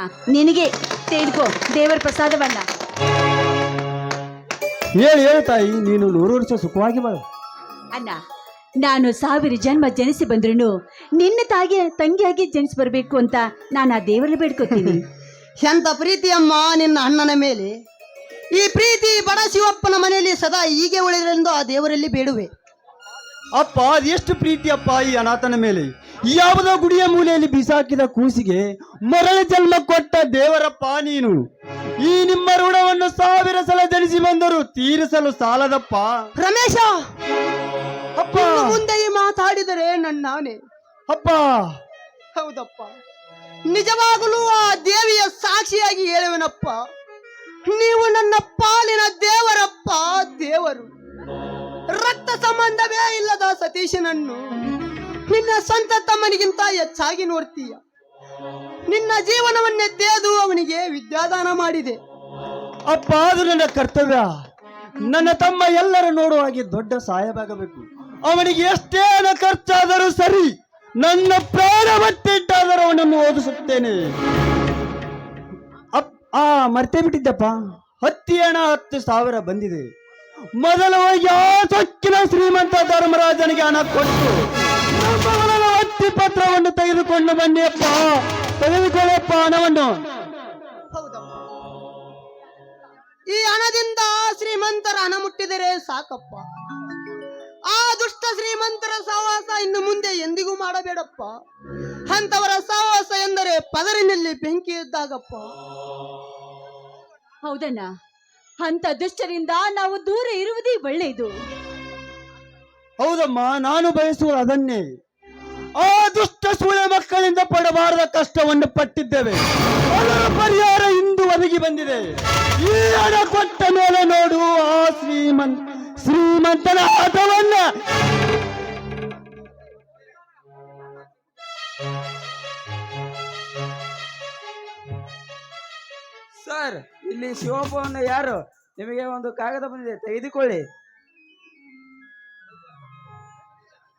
ಆ, ನಿನಗೆ ತೆಗೆದುಕೋ ದೇವರ ಪ್ರಸಾದವನ್ನ. ಹೇಳಿ ಹೇಳು ತಾಯಿ ನೀನು ನೂರು ವರ್ಷ ಸುಖವಾಗಿ ಬಾಳು. ಅಣ್ಣ ನಾನು ಸಾವಿರ ಜನ್ಮ ಜನಿಸಿ ಬಂದ್ರು ನಿನ್ನ ತಾಗಿ ತಂಗಿಯಾಗಿ ಜನಿಸಿ ಬರಬೇಕು ಅಂತ ನಾನು ಆ ದೇವರಲ್ಲಿ ಬೇಡ್ಕೊತೀನಿ. ಎಂತ ಪ್ರೀತಿಯಮ್ಮ ನಿನ್ನ ಅಣ್ಣನ ಮೇಲೆ. ಈ ಪ್ರೀತಿ ಬಡ ಶಿವಪ್ಪನ ಮನೆಯಲ್ಲಿ ಸದಾ ಹೀಗೆ ಉಳಿದರೆಂದು ಆ ದೇವರಲ್ಲಿ ಬೇಡುವೆ. ಅಪ್ಪ ಎಷ್ಟು ಪ್ರೀತಿ ಅಪ್ಪ ಈ ಅನಾಥನ ಮೇಲೆ? ಯಾವುದೋ ಗುಡಿಯ ಮೂಲೆಯಲ್ಲಿ ಬಿಸಾಕಿದ ಕೂಸಿಗೆ ಮರಳ ಜನ್ಮ ಕೊಟ್ಟ ದೇವರಪ್ಪ ನೀನು. ಈ ನಿಮ್ಮ ಋಣವನ್ನು ಸಾವಿರ ಸಲ ಜನಿಸಿ ಬಂದರು ತೀರಿಸಲು ಸಾಲದಪ್ಪ. ರಮೇಶ! ಅಪ್ಪ! ಮುಂದೆ ಮಾತಾಡಿದರೆ ನನ್ನಾನೆ ಅಪ್ಪ! ಹೌದಪ್ಪ. ನಿಜವಾಗಲೂ ಆ ದೇವಿಯ ಸಾಕ್ಷಿಯಾಗಿ ಹೇಳುವನಪ್ಪ. ನೀವು ನನ್ನ ಪಾಲಿನ ದೇವರಪ್ಪ ದೇವರು. ಸಂಬಂಧವೇ ಇಲ್ಲದ ಸತೀಶನನ್ನು ನಿನ್ನ ಸ್ವಂತ ತಮ್ಮನಿಗಿಂತ ಹೆಚ್ಚಾಗಿ ನೋಡ್ತೀಯ. ನಿನ್ನ ಜೀವನವನ್ನೇ ತೇದು ಅವನಿಗೆ ವಿದ್ಯಾದಾನ ಮಾಡಿದೆ. ಅಪ್ಪ, ಅದು ನನ್ನ ಕರ್ತವ್ಯ. ನನ್ನ ತಮ್ಮ ಎಲ್ಲರ ನೋಡುವ ಹಾಗೆ ದೊಡ್ಡ ಸಹಾಯವಾಗಬೇಕು ಅವನಿಗೆ ಎಷ್ಟೇ ಖರ್ಚಾದರೂ ಸರಿ, ನನ್ನ ಪ್ರಾಣ ಮತ್ತಿಟ್ಟಾದರೂ ಅವನನ್ನು ಓದಿಸುತ್ತೇನೆ. ಅಪ್, ಆ, ಮರ್ತೇ ಬಿಟ್ಟಿದ್ದಪ್ಪ. ಹತ್ತಿ ಹಣ ಹತ್ತು ಸಾವಿರ ಬಂದಿದೆ. ಮೊದಲು ಯಾತಕ್ಕಿನ ಸೊಕ್ಕಿನ ಶ್ರೀಮಂತ ಧರ್ಮರಾಜನಿಗೆ ಹಣ ಕೊಟ್ಟು ಹತ್ತಿ ಪತ್ರವನ್ನು ತೆಗೆದುಕೊಂಡು ಬನ್ನಿಯಪ್ಪ ತೆಗೆದುಕೊಳ್ಳಪ್ಪ ಹಣವನ್ನು. ಹೌದಪ್ಪ ಈ ಹಣದಿಂದ ಶ್ರೀಮಂತರ ಹಣ ಮುಟ್ಟಿದರೆ ಸಾಕಪ್ಪ. ಆ ದುಷ್ಟ ಶ್ರೀಮಂತರ ಸಹವಾಸ ಇನ್ನು ಮುಂದೆ ಎಂದಿಗೂ ಮಾಡಬೇಡಪ್ಪ. ಅಂತವರ ಸಹವಾಸ ಎಂದರೆ ಪದರಿನಲ್ಲಿ ಬೆಂಕಿ ಇದ್ದಾಗಪ್ಪ ಹೌದಣ್ಣ. ಅಂತ ದುಷ್ಟರಿಂದ ನಾವು ದೂರ ಇರುವುದೇ ಒಳ್ಳೆಯದು. ಹೌದಮ್ಮ ನಾನು ಬಯಸುವ ಅದನ್ನೇ. ಆ ದುಷ್ಟ ಸೂಳೆ ಮಕ್ಕಳಿಂದ ಪಡಬಾರದ ಕಷ್ಟವನ್ನು ಪಟ್ಟಿದ್ದೇವೆ. ಅದರ ಪರಿಹಾರ ಇಂದು ಒದಗಿ ಬಂದಿದೆ. ಈ ಹಣ ಕೊಟ್ಟ ಮೇಲೆ ನೋಡು ಆ ಶ್ರೀಮಂತ ಶ್ರೀಮಂತನ ಆಟವನ್ನ ಸರ್ ಇಲ್ಲಿ ಶಿವಪ್ಪನ ಯಾರು? ನಿಮಗೆ ಒಂದು ಕಾಗದ ಬಂದಿದೆ ತೆಗೆದುಕೊಳ್ಳಿ.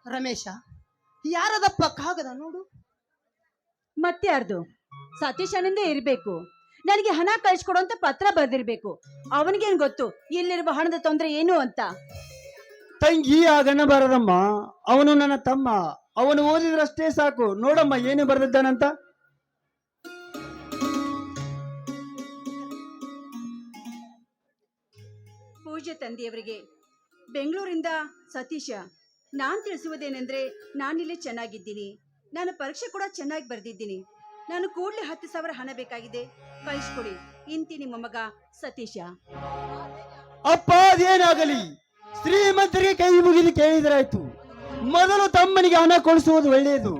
ರಮೇಶ ಯಾರದಪ್ಪ ಕಾಗದ ನೋಡು. ಮತ್ತೆ ಯಾರ್ದು? ಸತೀಶ್ ಇರಬೇಕು. ನನಗೆ ಹಣ ಕಳಿಸ್ಕೊಡು ಅಂತ ಪತ್ರ ಬರೆದಿರ್ಬೇಕು. ಅವನಿಗೇನ್ ಗೊತ್ತು? ಇಲ್ಲಿರುವ ಹಣದ ತೊಂದರೆ ಏನು ಅಂತ? ತಂಗಿ ಆಗಣ್ಣ ಬರದಮ್ಮ. ಅವನು ನನ್ನ ತಮ್ಮ. ಅವನು ಓದಿದ್ರಷ್ಟೇ ಸಾಕು. ನೋಡಮ್ಮ ಏನು ಬರೆದಿದ್ದಾನಂತ? ಪೂಜೆ ತಂದೆಯವರಿಗೆ ಬೆಂಗಳೂರಿಂದ ಸತೀಶ ನಾನು ತಿಳಿಸುವುದೇನೆಂದ್ರೆ ನಾನಿಲ್ಲಿ ಚೆನ್ನಾಗಿದ್ದೀನಿ. ನಾನು ಪರೀಕ್ಷೆ ಕೂಡ ಚೆನ್ನಾಗಿ ಬರೆದಿದ್ದೀನಿ. ನಾನು ಕೂಡಲೇ ಹತ್ತು ಸಾವಿರ ಹಣ ಬೇಕಾಗಿದೆ. ಕಳಿಸ್ಕೊಡಿ. ಇಂತಿ ನಿಮ್ಮ ಮಗ ಸತೀಶ. ಅಪ್ಪ ಅದೇನಾಗಲಿ? ಶ್ರೀಮಂತರಿಗೆ ಕೈ ಮುಗಿದು ಕೇಳಿದ್ರಾಯ್ತು. ಮೊದಲು ತಮ್ಮನಿಗೆ ಹಣ ಕೊಡಿಸುವುದು ಒಳ್ಳೆಯದು.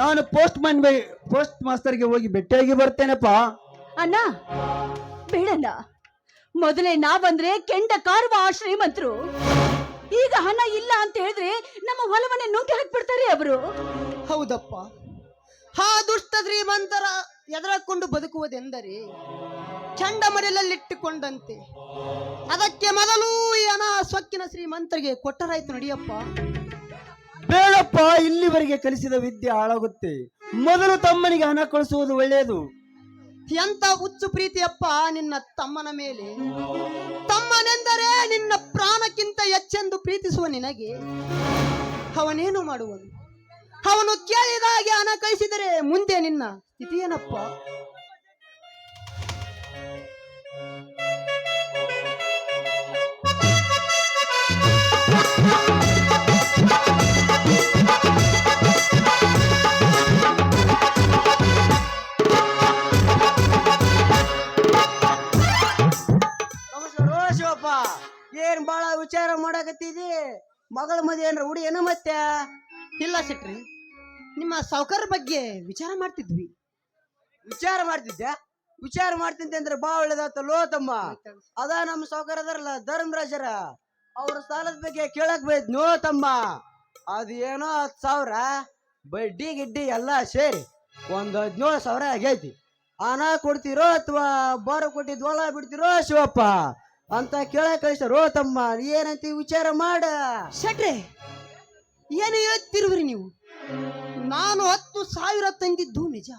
ನಾನು ಪೋಸ್ಟ್ ಮನ್ ಪೋಸ್ಟ್ ಮಾಸ್ತರ್ಗೆ ಹೋಗಿ ಭೇಟಿಯಾಗಿ ಬರ್ತೇನಪ್ಪ. ಅಣ್ಣ ಬೇಡಣ್ಣ. ಮೊದಲೇ ನಾವಂದ್ರೆ ಕೆಂಡ ಕಾರುವ ಆ ಶ್ರೀಮಂತರು. ಈಗ ಹಣ ಇಲ್ಲ ಅಂತ ಹೇಳಿದ್ರೆ ನಮ್ಮ ಹೊಲವನ್ನೇ ನುಂಗಿ ಹಾಕ್ಬಿಡ್ತಾರೆ ಅವರು. ಹೌದಪ್ಪ. ಹಾ ದುಷ್ಟ ಶ್ರೀಮಂತರ ಎದುರಕೊಂಡು ಬದುಕುವುದೆಂದರೆ ಚಂಡಮರಲಲ್ಲಿಟ್ಟುಕೊಂಡಂತೆ ಅದಕ್ಕೆ ಮೊದಲು ಈ ಹಣ ಸೊಕ್ಕಿನ ಶ್ರೀಮಂತರಿಗೆ ಕೊಟ್ಟರಾಯ್ತು ನಡಿಯಪ್ಪ. ಬೇಡಪ್ಪ ಇಲ್ಲಿವರೆಗೆ ಕಲಿಸಿದ ವಿದ್ಯೆ ಹಾಳಾಗುತ್ತೆ. ಮೊದಲು ತಮ್ಮನಿಗೆ ಹಣ ಕಳಿಸುವುದು ಒಳ್ಳೆಯದು. ಎಂತ ಹುಚ್ಚು ಪ್ರೀತಿಯಪ್ಪ ನಿನ್ನ ತಮ್ಮನ ಮೇಲೆ? ತಮ್ಮನೆಂದರೆ ನಿನ್ನ ಪ್ರಾಣಕ್ಕಿಂತ ಹೆಚ್ಚೆಂದು ಪ್ರೀತಿಸುವ ನಿನಗೆ? ಅವನೇನು ಮಾಡುವನು? ಅವನು ಕೇಳಿದ ಹಾಗೆ ಹಣ ಕಳಿಸಿದರೆ ಮುಂದೆ ನಿನ್ನ ಸ್ಥಿತಿ ನಮಸ್ಕಾರ ಏನ್ ಬಾಳ ವಿಚಾರ ಮಾಡಕತ್ತಿದಿ? ಮಗಳ ಮದುವೆ ಏನ್ರ ಹುಡಿ ಏನ ಮತ್ತೆ? ಇಲ್ಲ ಶೆಟ್ರಿ ನಿಮ್ಮ ಸಾವುಕಾರ ಬಗ್ಗೆ ವಿಚಾರ ಮಾಡ್ತಿದ್ವಿ. ವಿಚಾರ ಮಾಡ್ತಿದ್ದೆ? ವಿಚಾರ ಮಾಡ್ತಿದ್ದೆ ಅಂದ್ರೆ ಬಾ ಲೋ ತಮ್ಮ. ಅದ ನಮ್ಮ ಸಾವುಕಾರ ಅದರಲ್ಲ, ಧರ್ಮರಾಜರ, ಅವ್ರ ಸಾಲದ ಬಗ್ಗೆ ಕೇಳಕ್ ಬೈದ್ ನೋ ತಮ್ಮ. ಅದು ಏನೋ ಹತ್ತು ಸಾವಿರ, ಬಡ್ಡಿ ಗಿಡ್ಡಿ ಎಲ್ಲ ಸೇರಿ ಒಂದ್ ಹದಿನೇಳು ಸಾವಿರ ಆಗೈತಿ. ಹಣ ಕೊಡ್ತಿರೋ ಅಥವಾ ಬಾರ ಕೊಟ್ಟಿದ್ ಹೊಲ ಬಿಡ್ತಿರೋ ಶಿವಪ್ಪ. ಅಂತ ಕೇಳಕ್ ರೋ ತಮ್ಮ ಏನಂತ ವಿಚಾರ ಮಾಡ. ಶೆಟ್ರೆ ಏನು ಹೇಳ್ತಿರುವ್ರಿ ನೀವು? ನಾನು ಹತ್ತು ಸಾವಿರ ತಂದಿದ್ದು ನಿಜ.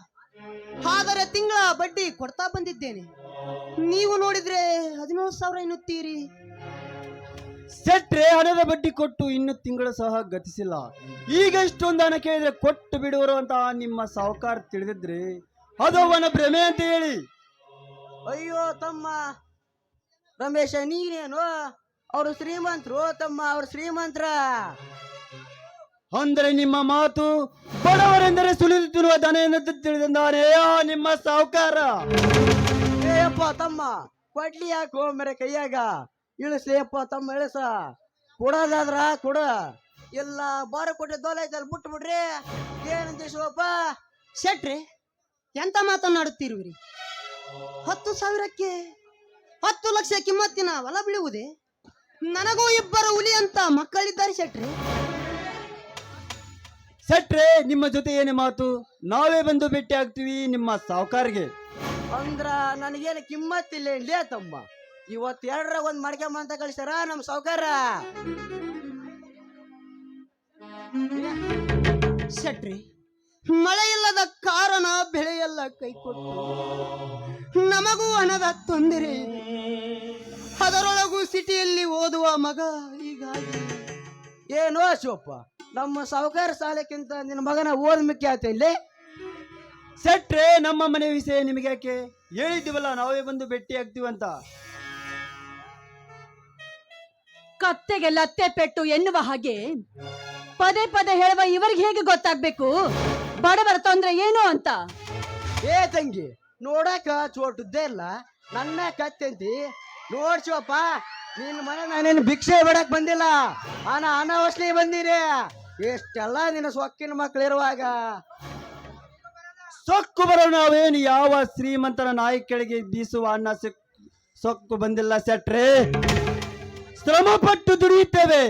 ಆದರೆ ತಿಂಗಳ ಬಡ್ಡಿ ಕೊಡ್ತಾ ಬಂದಿದ್ದೇನೆ. ನೀವು ನೋಡಿದ್ರೆ ಹದಿನೇಳು ಸಾವಿರ ಎನ್ನುತ್ತೀರಿ. ಸೆಟ್ರೆ ಹಣದ ಬಡ್ಡಿ ಕೊಟ್ಟು ಇನ್ನು ತಿಂಗಳು ಸಹ ಗತಿಸಿಲ್ಲ. ಈಗ ಇಷ್ಟೊಂದು ಹಣ ಕೇಳಿದ್ರೆ ಕೊಟ್ಟು ಬಿಡುವರು ಅಂತ ನಿಮ್ಮ ಸಾಹುಕಾರ ತಿಳಿದಿದ್ರೆ ಅದು ಅವನ ಭ್ರಮೆ ಅಂತ ಹೇಳಿ. ಅಯ್ಯೋ ತಮ್ಮ ರಮೇಶ ನೀನೇನು? ಅವರು ಶ್ರೀಮಂತರು ತಮ್ಮ ಅವರು ಶ್ರೀಮಂತರ? ಅಂದ್ರೆ ನಿಮ್ಮ ಮಾತು ಬಡವರೆಂದರೆ ಸುಳಿದುತ್ತಿರುವ ದನ ಎಂದು ತಿಳಿದಿದ್ದಾನೆ ಆ ನಿಮ್ಮ ಸಾಹುಕಾರ? ಏಯಪ್ಪ ತಮ್ಮ ಕೊಡ್ಲಿ ಯಾಕೋ ಮೇರೆ ಕೈಯಾಗ? ಇಳಿಸ್ಲಿಯಪ್ಪ ತಮ್ಮ ಇಳಿಸ. ಕೊಡೋದಾದ್ರ ಕೊಡ. ಇಲ್ಲ ಬಾರ ಕೊಟ್ಟೆ ದೋಲೈತಲ್ಲಿ ಬಿಟ್ಬಿಡ್ರಿ ಬಿಟ್ಟು ಬಿಡ್ರಿ ಏನಂತ ಶಿವಪ್ಪ ಶೆಟ್ರಿ ಎಂತ ಮಾತನಾಡುತ್ತೀರಿ ಹತ್ತು ಸಾವಿರಕ್ಕೆ ಹತ್ತು ಲಕ್ಷ ಕಿಮ್ಮತ್ತಿನ ಹೊಲ ಬೀಳುವುದೇ? ನನಗೂ ಇಬ್ಬರು ಹುಲಿ ಅಂತ ಮಕ್ಕಳಿದ್ದಾರೆ ಶೆಟ್ರಿ. ಸೆಟ್ರೆ ನಿಮ್ಮ ಜೊತೆ ಏನೇ ಮಾತು? ನಾವೇ ಬಂದು ಭೇಟಿ ಆಗ್ತೀವಿ ನಿಮ್ಮ ಸಾಹುಕಾರ್ಗೆ ಅಂದ್ರ ನನಗೇನು ಕಿಮ್ಮತ್ತಿಲ್ಲ ಇಲ್ಲೇ ತಮ್ಮ. ಇವತ್ತು ಎರಡರ ಒಂದ್ ಮಾಡ್ಕೊಂಬ ಅಂತ ಕಳಿಸ್ತಾರ ನಮ್ಮ ಸಾವುಕಾರ. ಶೆಟ್ರೆ ಮಳೆ ಇಲ್ಲದ ಕಾರಣ ಬೆಳೆಯೆಲ್ಲ ಕೈಕೊಟ್ಟು ನಮಗೂ ಹಣದ ತೊಂದರೆ. ಇದೆ ಅದರೊಳಗೂ ಸಿಟಿಯಲ್ಲಿ ಓದುವ ಮಗ ಹೀಗಾಗಿ. ಏನೋ ಅಶೋಪ್ಪ ನಮ್ಮ ಸಾಹುಕಾರ ಸಾಲಕ್ಕಿಂತ ನಿನ್ನ ಮಗನ ಓದ್ ಮುಖ್ಯ ಆತ ಇಲ್ಲಿ? ಸೆಟ್ರೆ ನಮ್ಮ ಮನೆ ವಿಷಯ ನಿಮಗೆ ಯಾಕೆ? ಹೇಳಿದ್ದೀವಲ್ಲ ನಾವೇ ಬಂದು ಭೇಟಿ ಆಗ್ತೀವಂತ ಕತ್ತೆಗೆ ಲತ್ತೆ ಪೆಟ್ಟು ಎನ್ನುವ ಹಾಗೆ ಪದೇ ಪದೇ ಹೇಳುವ ಇವರಿಗೆ ಹೇಗೆ ಗೊತ್ತಾಗ್ಬೇಕು? ಬಡವರ ತೊಂದ್ರೆ ಏನು ಅಂತ? ಏ ತಂಗಿ ನೋಡಕ ಚೋಟದ್ದೇ ಇಲ್ಲ. ನನ್ನ ಕತ್ತಂತಿ ನೋಡ್ ನಿನ್ ನಿನ್ನ ಮನೆ ನಾನೇನು ಭಿಕ್ಷೆ ಬಿಡಕ್ ಬಂದಿಲ್ಲ. ಅನ ಅನಾವಶ್ಯ ಬಂದಿರಿ. ಎಷ್ಟೆಲ್ಲ ನಿನ್ನ ಸೊಕ್ಕಿನ ಮಕ್ಳು ಇರುವಾಗ ಸೊಕ್ಕು ಬರೋ ನಾವೇನು ಯಾವ ಶ್ರೀಮಂತರ ನಾಯಿ ಕೆಳಗೆ ಬೀಸುವ ಅನ್ನ ಸಿಕ್ ಸೊಕ್ಕು ಬಂದಿಲ್ಲ ಸೆಟ್ರೆ ಶ್ರಮ ಪಟ್ಟು ದುಡಿಯುತ್ತೇವೆ.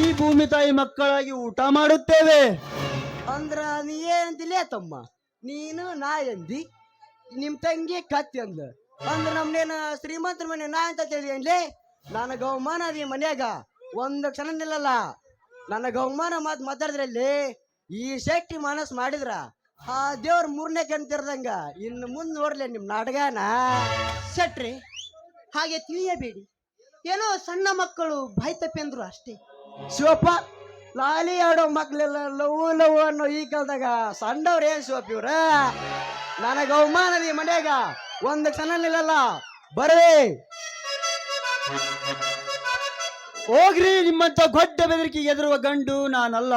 ಈ ಭೂಮಿ ತಾಯಿ ಮಕ್ಕಳಾಗಿ ಊಟ ಮಾಡುತ್ತೇವೆ. ಅಂದ್ರ ನೀ ಏನಂತಿಲ್ಲ ತಮ್ಮ? ನೀನು ನಾ ಎಂದಿ? ನಿಮ್ ತಂಗಿ ಕತ್ತಿ ಅಂದ. ಅಂದ್ರ ನಮ್ನೇನ ಶ್ರೀಮಂತರ ಮನೆ ನಾ ಅಂತ ತಿಳಿಯನ್ಲಿ ನನ್ನ ಗೌಮಾನ ಅದಿ ಮನ್ಯಾಗ. ಒಂದು ಕ್ಷಣ ನಿಲ್ಲಲ್ಲ ನನ್ನ ಗೌಮಾನ ಮಾತು ಮಾತಾಡಿದ್ರಲ್ಲಿ ಈ ಶಕ್ತಿ ಮನಸ್ ಮಾಡಿದ್ರ ಆ ದೇವ್ರ ಮೂರನೇ ಕಣ್ತಿರ್ದಂಗ ಇನ್ನು ಮುಂದೆ ನೋಡ್ಲಿ ನಿಮ್ ನಾಟಕನ. ಶೆಟ್ರೆ ಹಾಗೆ ತಿಳಿಯಬೇಡಿ. ಏನೋ ಸಣ್ಣ ಮಕ್ಕಳು ಅಂದ್ರು ಅಷ್ಟೇ. ಶಿವಪ್ಪ ಲಾಲಿ ಆಡೋ ಮಕ್ಳೆಲ್ಲ ಲವ್ ಲವ್ ಅನ್ನೋ ಈ ಕಾಲದಾಗ ಸಣ್ಣವ್ರು ಏನ್ ಇವ್ರ? ನನಗೆ ಅವಮಾನದಿ ಮನ್ಯಾಗ ಒಂದು ಕ್ಷಣ ನಿಲ್ಲಲ್ಲ ಬರ್ರಿ ಹೋಗ್ರಿ ನಿಮ್ಮಂತ ಗೊಡ್ಡ ಬೆದರಿಕೆ ಎದುರುವ ಗಂಡು ನಾನಲ್ಲ.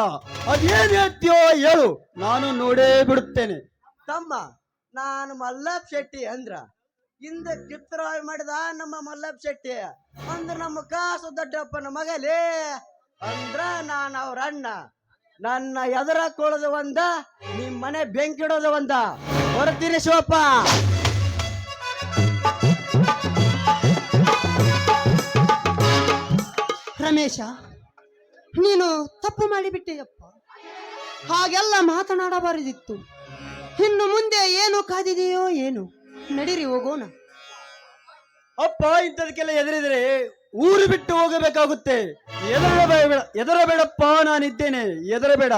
ಅದೇನ್ ಹೇಳ್ತೀಯೋ ಹೇಳು, ನಾನು ನೋಡೇ ಬಿಡುತ್ತೇನೆ. ತಮ್ಮ, ನಾನು ಮಲ್ಲಪ್ಪ ಶೆಟ್ಟಿ ಅಂದ್ರ. ಹಿಂದೆ ಚಿತ್ರವಾಗಿ ಮಾಡಿದ ನಮ್ಮ ಮಲ್ಲಪ್ಪ ಶೆಟ್ಟಿ. ಅಂದ್ರ ನಮ್ಮ ಕಾಸು ದೊಡ್ಡಪ್ಪನ ಮಗಲೇ. ಅಂದ್ರ ನಾನು ಅವ್ರ ಅಣ್ಣ. ನನ್ನ ಕೊಳದು ಒಂದ ನಿಮ್ ಮನೆ ಬೆಂಕಿಡೋದು ಒಂದ. ಹೊರತೀರಿ ಶಿವಪ್ಪ. ರಮೇಶ ನೀನು ತಪ್ಪು ಮಾಡಿಬಿಟ್ಟೆಯಪ್ಪ. ಹಾಗೆಲ್ಲ ಮಾತನಾಡಬಾರದಿತ್ತು. ಇನ್ನು ಮುಂದೆ ಏನು ಕಾದಿದೆಯೋ ಏನು? ನಡೀರಿ ಹೋಗೋಣ. ಅಪ್ಪ ಇಂಥದಕ್ಕೆಲ್ಲ ಎದುರಿದ್ರೆ ಊರು ಬಿಟ್ಟು ಹೋಗಬೇಕಾಗುತ್ತೆ. ಎದರಬೇಡ ಎದರಬೇಡಪ್ಪ ನಾನಿದ್ದೇನೆ. ಎದರಬೇಡ